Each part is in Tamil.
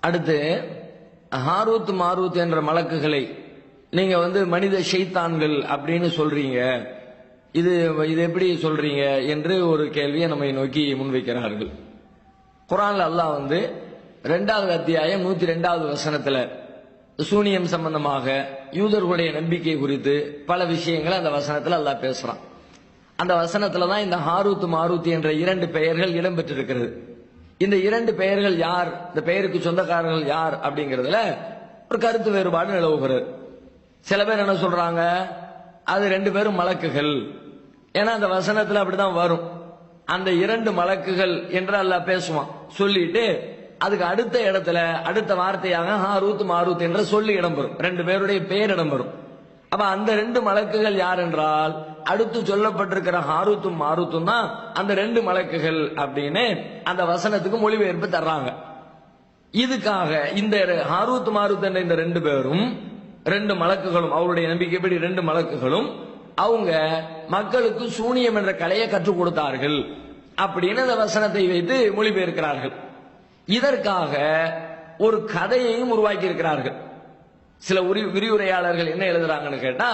அடுத்து ஹாரூத் மாரூத் என்ற மலக்குகளை நீங்க வந்து மனித ஷைத்தான்கள் அப்படின்னு சொல்றீங்க. இது இது எப்படி சொல்றீங்க என்று ஒரு கேள்வியை நம்மை நோக்கி முன்வைக்கிறார்கள். குரான்ல அல்லாஹ் வந்து ரெண்டாவது அத்தியாயம் நூத்தி ரெண்டாவது வசனத்துல சூனியம் சம்பந்தமாக யூதர்களுடைய நம்பிக்கை குறித்து பல விஷயங்களை அந்த வசனத்துல அல்லாஹ் பேசுறான். அந்த வசனத்துல தான் இந்த ஹாரூத் மாரூத் என்ற இரண்டு பெயர்கள் இடம்பெற்றிருக்கிறது. இந்த இரண்டு பெயர்கள் யார்? இந்த பெயருக்கு சொந்தக்காரர்கள் யார்? அப்படிங்கறதுல ஒரு கருத்து வேறுபாடு நிலவுகிறது. சில பேர் என்ன சொல்றாங்க? அது ரெண்டு பேரும் மலக்குகள். ஏன்னா அந்த வசனத்துல அப்படிதான் வரும். அந்த இரண்டு மலக்குகள் என்று அல்ல பேசுவான். சொல்லிட்டு அதுக்கு அடுத்த இடத்துல அடுத்த வார்த்தையாக ஹாரூத் மாரூத் என்ற சொல்லி இடம்பெறும். ரெண்டு பேருடைய பெயர் இடம்பெறும். அப்ப அந்த ரெண்டு மலக்குகள் யார் என்றால் அடுத்து சொல்லப்பட்டிருக்கிற ஹாரூத்தும் மாரூத்தும் தான் அந்த ரெண்டு மலக்குகள் அப்படின்னு அந்த வசனத்துக்கு மொழிபெயர்ப்பு தர்றாங்க. இதுக்காக இந்த ஹாரூத் மாரூத் என்ற இந்த ரெண்டு பேரும் ரெண்டு மலக்குகளும் அவருடைய நம்பிக்கைப்படி ரெண்டு மலக்குகளும் அவங்க மக்களுக்கு சூனியம் என்ற கலையை கற்றுக் கொடுத்தார்கள் அப்படின்னு அந்த வசனத்தை வைத்து மொழிபெயர்க்கிறார்கள். இதற்காக ஒரு கதையையும் உருவாக்கி இருக்கிறார்கள் சில உரி விரிவுரையாளர்கள் என்ன எழுதுறாங்கன்னு கேட்டா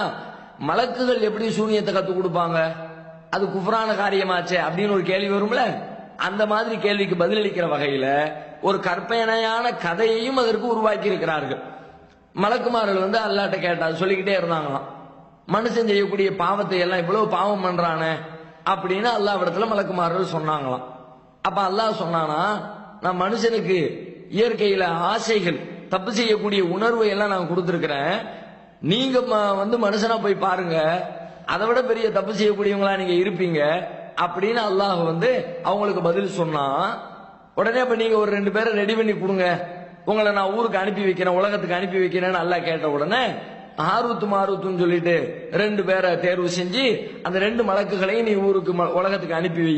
மலக்குகள் எப்படி சூனியத்தை கற்றுக் கொடுப்பாங்க? அது குஃப்ரான காரியமாச்சே அப்படின்னு ஒரு கேள்வி வரும்ல? அந்த மாதிரி கேள்விக்கு பதிலளிக்கிற வகையில ஒரு கற்பனையான கதையையும் அதற்கு உருவாக்கி இருக்கிறார்கள் மலக்குமார்கள் வந்து அல்லாட்ட கேட்டா சொல்லிக்கிட்டே இருந்தாங்களாம். மனுஷன் செய்யக்கூடிய பாவத்தை எல்லாம் இவ்வளவு பாவம் பண்றானே அப்படின்னு அல்லாஹ் இடத்துல மலக்குமார்கள் சொன்னாங்களாம். அப்ப அல்லாஹ் சொன்னானா நான் மனுஷனுக்கு இயற்கையில ஆசைகள் தப்பு செய்யக்கூடிய உணர்வை எல்லாம் நான் கொடுத்துருக்கிறேன். நீங்க வந்து மனுஷனா போய் பாருங்க. அதை விட பெரிய தப்பு செய்யக்கூடியவங்களா நீங்க இருப்பீங்க. அப்படின்னு அல்லாஹ் வந்து அவங்களுக்கு பதில் சொன்னா உடனே இப்ப நீங்க ஒரு ரெண்டு பேரை ரெடி பண்ணி கொடுங்க. உங்களை நான் ஊருக்கு அனுப்பி வைக்கிறேன் உலகத்துக்கு அனுப்பி வைக்கிறேன்னு நல்லா கேட்ட உடனே ஆருத்து மாருத்துன்னு சொல்லிட்டு ரெண்டு பேரை தேர்வு செஞ்சு அந்த ரெண்டு மலக்குகளையும் நீ ஊருக்கு ம- உலகத்துக்கு அனுப்பி வை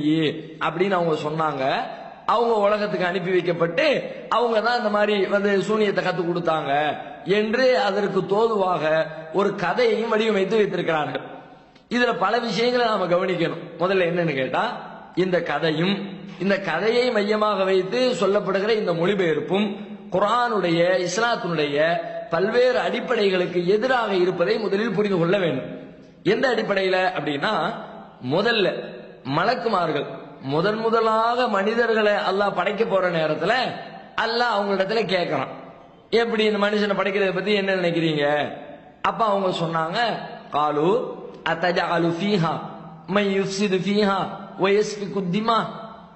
அப்படின்னு அவங்க சொன்னாங்க. அவங்க உலகத்துக்கு அனுப்பி வைக்கப்பட்டு அவங்க தான் இந்த மாதிரி வந்து சூனியத்தை கத்து கொடுத்தாங்க. என்று அதற்கு தோதுவாக ஒரு கதையையும் வடிவமைத்து வைத்திருக்கிறார்கள். இதுல பல விஷயங்களை நாம கவனிக்கணும். முதல்ல என்னன்னு கேட்டா இந்த கதையும் இந்த கதையை மையமாக வைத்து சொல்லப்படுகிற இந்த மொழிபெயர்ப்பும் குரானுடைய இஸ்லாத்தினுடைய பல்வேறு அடிப்படைகளுக்கு எதிராக இருப்பதை முதலில் புரிந்து கொள்ள வேண்டும். எந்த அடிப்படையில அப்படின்னா முதல்ல மலக்குமார்கள் முதன் முதலாக மனிதர்களை அல்லாஹ் படைக்க போற நேரத்துல அல்லாஹ் அவங்களிடத்துல கேட்கறான். எப்படி இந்த மனுஷனை படைக்கிறத பத்தி என்ன நினைக்கிறீங்க? அப்ப அவங்க சொன்னாங்க காலு அத்தஜஅலு ஃபீஹா மை யுஃப்சிது ஃபீஹா வ குத்திமா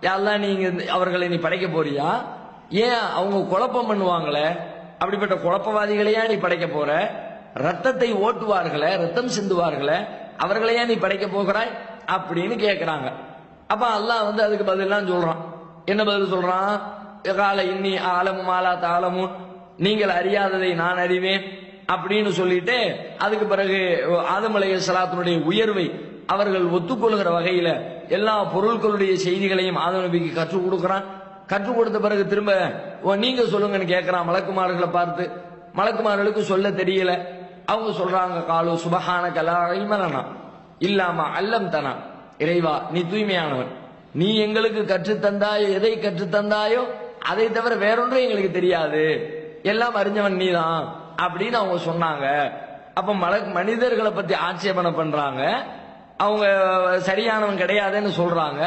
யாரெல்லாம் நீங்க அவர்களை நீ படைக்க போறியா? ஏன் அவங்க குழப்பம் பண்ணுவாங்களே? அப்படிப்பட்ட குழப்பவாதிகளையா நீ படைக்க போற? ரத்தத்தை ஓட்டுவார்களே ரத்தம் சிந்துவார்களே அவர்களையா நீ படைக்க போகிறாய்? அப்படின்னு கேக்குறாங்க. அப்ப அல்லாஹ் வந்து அதுக்கு பதிலாம் சொல்றான். என்ன பதில் சொல்றான்? கால இன்னி ஆலமும் ஆலா தாளமும் நீங்கள் அறியாததை நான் அறிவேன் அப்படின்னு சொல்லிட்டு அதுக்கு பிறகு ஆதம் சலாத்தினுடைய உயர்வை அவர்கள் ஒத்துக்கொள்கிற வகையில எல்லா பொருட்களுடைய செய்திகளையும் ஆதம் நபிக்கு கற்றுக் கொடுக்கிறான். கற்றுக் கொடுத்த பிறகு திரும்ப "ஓ, நீங்க சொல்லுங்கன்னு கேட்கிறான் மலக்குமார்களை பார்த்து. மலக்குமார்களுக்கு சொல்ல தெரியல. அவங்க சொல்றாங்க காலு சுபஹான கலா இல்லாம அல்லம் தனா இறைவா நீ தூய்மையானவன். நீ எங்களுக்கு கற்றுத் தந்தாயோ எதை கற்றுத் தந்தாயோ அதை தவிர வேறொன்றும் எங்களுக்கு தெரியாது. எல்லாம் அறிஞ்சவன் நீதான் அப்படின்னு அவங்க சொன்னாங்க. அப்ப மல மனிதர்களை பத்தி ஆட்சேபனை பண்றாங்க. அவங்க சரியானவன் கிடையாதுன்னு சொல்றாங்க.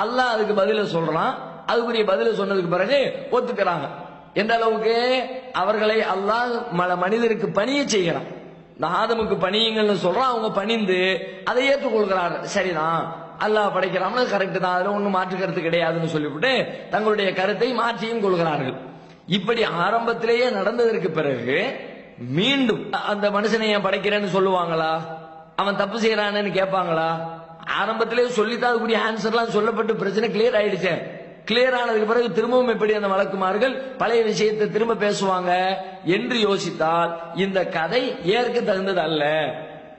அல்லாஹ் அதுக்கு பதில சொல்றான். அதுக்குரிய பதில சொன்னதுக்கு பிறகு ஒத்துக்கிறாங்க. எந்த அளவுக்கு? அவர்களை அல்லாஹ் மல மனிதருக்கு பணிய செய்கிறான். இந்த ஆதமுக்கு பணியுங்கள்னு சொல்றான். அவங்க பணிந்து அதை ஏற்றுக்கொள்கிறார்கள். சரிதான். அல்லாஹ் படைக்கிறான்னு கரெக்ட் தான். அதுல ஒன்றும் மாற்று கருத்து கிடையாதுன்னு சொல்லிவிட்டு தங்களுடைய கருத்தை மாற்றியும் கொள்கிறார்கள். இப்படி ஆரம்பத்திலேயே நடந்ததற்கு பிறகு மீண்டும் அந்த மனுஷனை ஏன் படைக்கிறேன்னு சொல்லுவாங்களா? அவன் தப்பு செய்யறான்னு கேட்பாங்களா? ஆரம்பத்திலேயே சொல்லித்தான் அதுக்குரிய ஆன்சர்லாம் சொல்லப்பட்டு பிரச்சனை கிளியர் ஆயிடுச்சு. கிளியர் ஆனதுக்கு பிறகு திரும்பவும் எப்படி அந்த வழக்குமார்கள் பழைய விஷயத்தை திரும்ப பேசுவாங்க என்று யோசித்தால் இந்த கதை ஏற்க தகுந்தது அல்ல.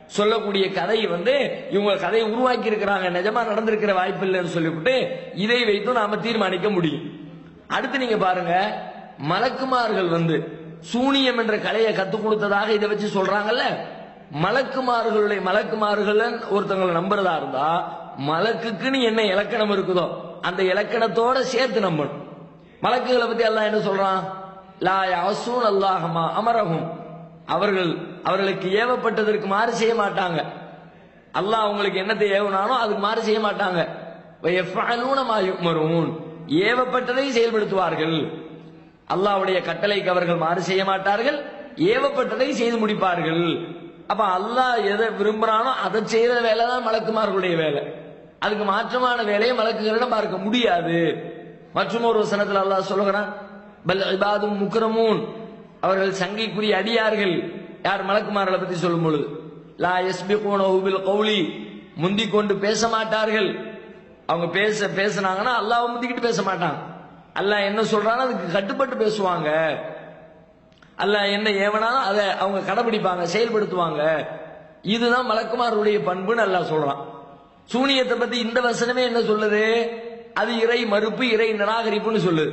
சொல்லக்கூடிய கதை வந்து இவங்க கதையை உருவாக்கி இருக்கிறாங்க நிஜமா நடந்திருக்கிற வாய்ப்பு இல்லைன்னு சொல்லிவிட்டு இதை வைத்தும் நாம தீர்மானிக்க முடியும். அடுத்து நீங்க பாருங்க மலக்குமார்கள் வந்து சூனியம் என்ற கலையை கத்துக் கொடுத்ததாக இதை வச்சு சொல்றாங்கல்ல? மலக்குமார்களுடைய மலக்குமார்கள் ஒருத்தவங்களை நம்புறதா இருந்தா மலக்குக்குன்னு என்ன இலக்கணம் இருக்குதோ அந்த இலக்கணத்தோட சேர்த்து நம்பணும். மலக்குகளை பத்தி எல்லாம் என்ன சொல்றான்? லா அசூன் அல்லாஹமா அமரகும் அவர்கள் அவர்களுக்கு ஏவப்பட்டதற்கு மாறு செய்ய மாட்டாங்க. அல்லாஹ் அவங்களுக்கு என்னத்தை ஏவனானோ அதுக்கு மாறு செய்ய மாட்டாங்க. வயஃபஅலூன ஏவப்பட்டதை செயல்படுத்துவார்கள். அல்லாவுடைய கட்டளைக்கு அவர்கள் மாறு செய்ய மாட்டார்கள் ஏவப்பட்டதை செய்து முடிப்பார்கள். அப்ப அல்லாஹ் எதை விரும்புறானோ அதை செய்யற வேலை தான் மலக்குமார்களுடைய வேலை. அதுக்கு மாற்றமான வேலையை மலக்குகளிடம் பார்க்க முடியாது. மற்றும் ஒரு வசனத்தில் அல்லாஹ் சொல்லுகிறான் பல் இபாதும் முக்ரமூன். அவர்கள் சங்கைக்குரிய அடியார்கள். யார் மலக்குமார்களை பத்தி சொல்லும் பொழுது லா எஸ்பி பில் கௌலி. முந்தி கொண்டு பேச மாட்டார்கள். அவங்க பேச பேசுனாங்கன்னா அல்லாஹ் முந்திக்கிட்டு பேச மாட்டான். அல்ல என்ன சொல்றானோ அதுக்கு கட்டுப்பட்டு பேசுவாங்க. அல்ல என்ன ஏவனாலும் அதை அவங்க கடைபிடிப்பாங்க செயல்படுத்துவாங்க. இதுதான் மலக்குமாருடைய பண்புன்னு அல்லா சொல்றான். சூனியத்தை பத்தி இந்த வசனமே என்ன சொல்லுது? அது இறை மறுப்பு இறை நிராகரிப்புன்னு சொல்லுது.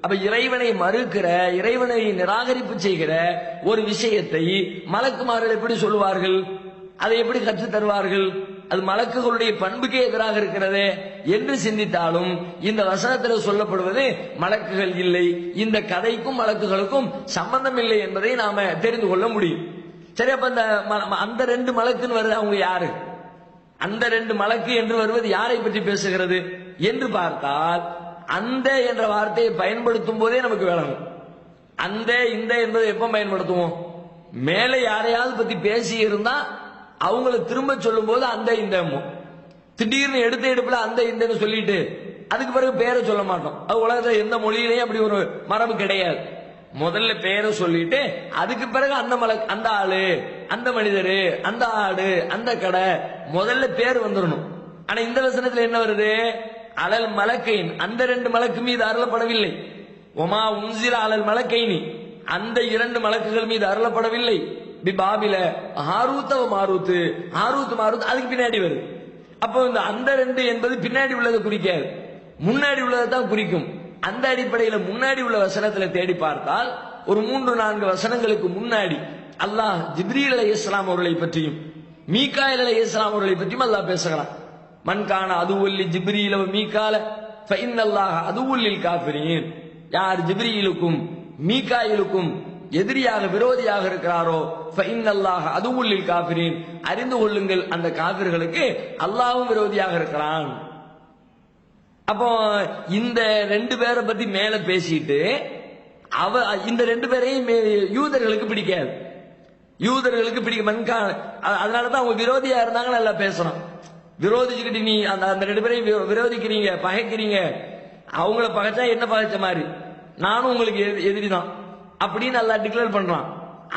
அப்ப இறைவனை மறுக்கிற இறைவனை நிராகரிப்பு செய்கிற ஒரு விஷயத்தை மலக்குமார்கள் எப்படி சொல்லுவார்கள்? அதை எப்படி கற்றுத் தருவார்கள் அது மலக்குகளுடைய பண்புக்கே எதிராக இருக்கிறதே என்று சிந்தித்தாலும் இந்த வசனத்தில் சொல்லப்படுவது மலக்குகள் இல்லை. இந்த கதைக்கும் மலக்குகளுக்கும் சம்பந்தம் இல்லை என்பதை நாம தெரிந்து கொள்ள முடியும். சரி அப்ப அந்த ம- அந்த ரெண்டு மலக்குன்னு வருது அவங்க யாரு? அந்த ரெண்டு மலக்கு என்று வருவது யாரை பற்றி பேசுகிறது? என்று பார்த்தால் அந்த என்ற வார்த்தையை பயன்படுத்தும் போதே நமக்கு வேணும் அந்த இந்த என்பதை எப்ப பயன்படுத்துவோம்? மேலே யாரையாவது பத்தி பேசி இருந்தா அவங்கள திரும்ப சொல்லும் போது அந்த இந்த திடீர்னு எடுத்த எடுப்புல அந்த இந்தன்னு சொல்லிட்டு அதுக்கு பிறகு பேரை சொல்ல மாட்டோம். அது உலகத்துல எந்த மொழியிலையும் அப்படி ஒரு மரபு கிடையாது. முதல்ல பேரை சொல்லிட்டு அதுக்கு பிறகு அந்த மலை அந்த ஆளு அந்த மனிதரு அந்த ஆடு அந்த கடை முதல்ல பேர் வந்துடணும் ஆனா இந்த வசனத்துல என்ன வருது? அலல் மலக்கையின் அந்த ரெண்டு மலக்கு மீது அருளப்படவில்லை. ஒமா உன்சில அலல் மலக்கைனி. அந்த இரண்டு மலக்குகள் மீது அருளப்படவில்லை. இப்படி பாபில ஹாரூத்தவ மாரூத்து ஹாரூத் மாரூத் அதுக்கு பின்னாடி வருது அப்போ இந்த அந்த ரெண்டு என்பது பின்னாடி உள்ளதை குறிக்காது. முன்னாடி உள்ளதை தான் குறிக்கும். அந்த அடிப்படையில முன்னாடி உள்ள வசனத்துல தேடி பார்த்தால் ஒரு மூன்று நான்கு வசனங்களுக்கு முன்னாடி அல்லாஹ் ஜிப்ரீல் அலி இஸ்லாம் அவர்களை பற்றியும் மீகாயில் அலி இஸ்லாம் அவர்களை பற்றியும் அல்லாஹ் பேசுகிறான். மண்கான அதுவல்லி ஜிப்ரீல மீகால அது அதுவுல்லில் காஃபிரீன். யார் ஜிப்ரீலுக்கும் மீகாயிலுக்கும் எதிரியாக விரோதியாக இருக்கிறாரோ ஃபைனல்லாஹ் உள்ளில் காபிரின் அறிந்து கொள்ளுங்கள் அந்த காபிர்களுக்கு. அல்லாவும் விரோதியாக இருக்கிறான். அப்போ இந்த ரெண்டு பேரை பத்தி மேல பேசிட்டு அவ இந்த ரெண்டு பேரையும் யூதர்களுக்கு பிடிக்காது. யூதர்களுக்கு பிடிக்க மண்கா அதனாலதான் அவங்க விரோதியா இருந்தாங்க நல்லா பேசணும். விரோதிச்சுக்கிட்டு நீ அந்த அந்த ரெண்டு பேரையும் வி- விரோதிக்கிறீங்க பகைக்கிறீங்க. அவங்கள பகைச்சா என்ன பகைச்ச மாதிரி? நானும் உங்களுக்கு எதிரி தான் அப்படின்னு நல்லா டிக்ளேர் பண்றான்.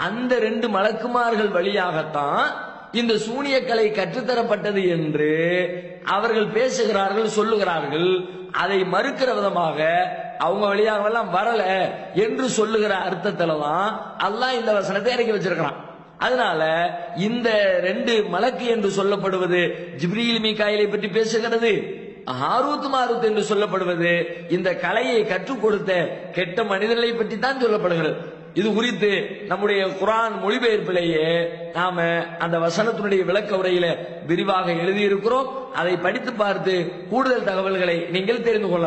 அந்த ரெண்டு மலக்குமார்கள் வழியாகத்தான் இந்த சூனியக்கலை கற்றுத்தரப்பட்டது என்று அவர்கள் பேசுகிறார்கள் சொல்லுகிறார்கள். அதை மறுக்கிற விதமாக அவங்க வழியாகவெல்லாம் வரல என்று சொல்லுகிற அர்த்தத்துல தான் அல்லாஹ் இந்த வசனத்தை இறக்கி வச்சிருக்கிறான். அதனால இந்த ரெண்டு மலக்கு என்று சொல்லப்படுவது ஜிப்ரீல் மீகாயிலை பற்றி பேசுகிறது. ஹாரூத் மாரூத் என்று சொல்லப்படுவது இந்த கலையை கற்றுக் கொடுத்த கெட்ட மனிதர்களை பற்றி தான் சொல்லப்படுகிறது. இது குறித்து நம்முடைய குரான் மொழிபெயர்ப்பிலேயே நாம அந்த வசனத்தினுடைய விளக்க உரையில விரிவாக எழுதியிருக்கிறோம். அதை படித்து பார்த்து கூடுதல் தகவல்களை நீங்கள் தெரிந்து கொள்ளலாம்.